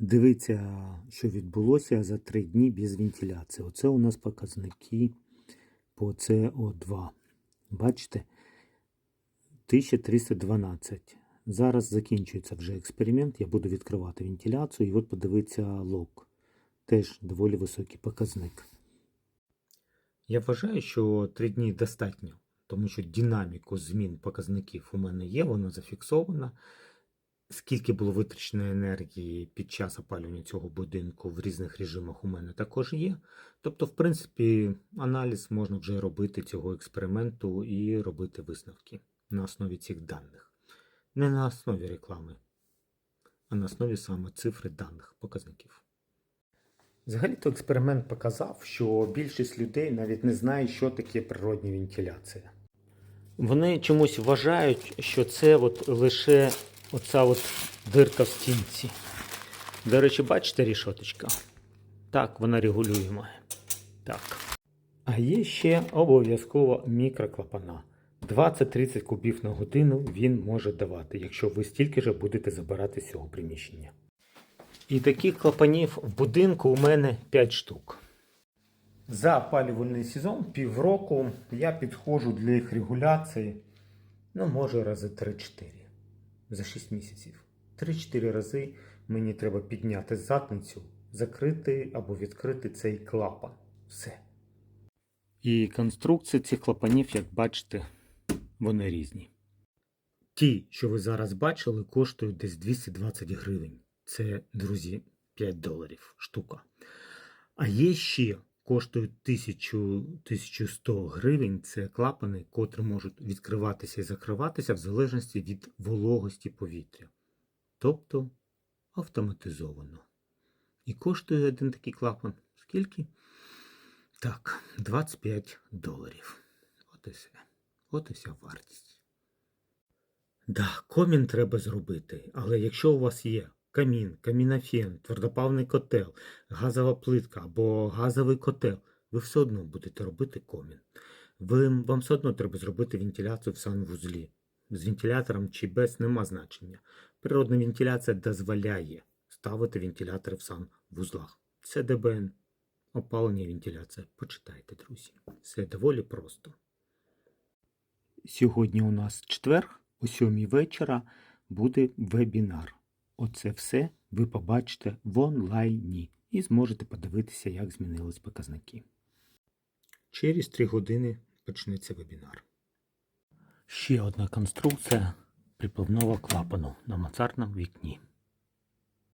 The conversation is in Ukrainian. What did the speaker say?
Дивіться, що відбулося за три дні без вентиляції. Оце у нас показники по СО2. Бачите? 1312. Зараз закінчується вже експеримент. Я буду відкривати вентиляцію і от подивитися лог. Теж доволі високий показник. Я вважаю, що три дні достатньо, тому що динаміку змін показників у мене є, вона зафіксована. Скільки було витрачено енергії під час опалювання цього будинку в різних режимах у мене також є. Тобто, в принципі, аналіз можна вже робити цього експерименту і робити висновки на основі цих даних. Не на основі реклами, а на основі саме цифри даних, показників. Взагалі-то експеримент показав, що більшість людей навіть не знає, що таке природня вентиляція. Вони чомусь вважають, що це от лише оця от дирка в стінці. До речі, бачите рішоточка? Так, вона регулюєма. Так. А є ще обов'язково мікроклапана. 20-30 кубів на годину він може давати, якщо ви стільки ж будете забирати з цього приміщення. І таких клапанів в будинку у мене 5 штук. За опалювальний сезон півроку я підходжу для їх регуляції, ну, може, рази 3-4 за 6 місяців. 3-4 рази мені треба підняти задницю, закрити або відкрити цей клапан. Все. І конструкції цих клапанів, як бачите, вони різні. Ті, що ви зараз бачили, коштують десь 220 гривень. Це, друзі, 5 доларів штука. А є ще коштують 1000, 1100 гривень. Це клапани, котрі можуть відкриватися і закриватися в залежності від вологості повітря. Тобто автоматизовано. І коштує один такий клапан. Скільки? Так, 25 доларів. От і все. От і вся вартість. Да, комін треба зробити, але якщо у вас є камін, камінофен, твердопавний котел, газова плитка або газовий котел, ви все одно будете робити комін. Ви, вам все одно треба зробити вентиляцію в санвузлі. З вентилятором чи без нема значення. Природна вентиляція дозволяє ставити вентилятори в санвузлах. Це ДБН. Опалення вентиляція. Почитайте, друзі. Все доволі просто. Сьогодні у нас четвер, о сьомій вечора буде вебінар. Оце все ви побачите в онлайні і зможете подивитися, як змінились показники. Через 3 години почнеться вебінар. Ще одна конструкція припливного клапану на мацарному вікні.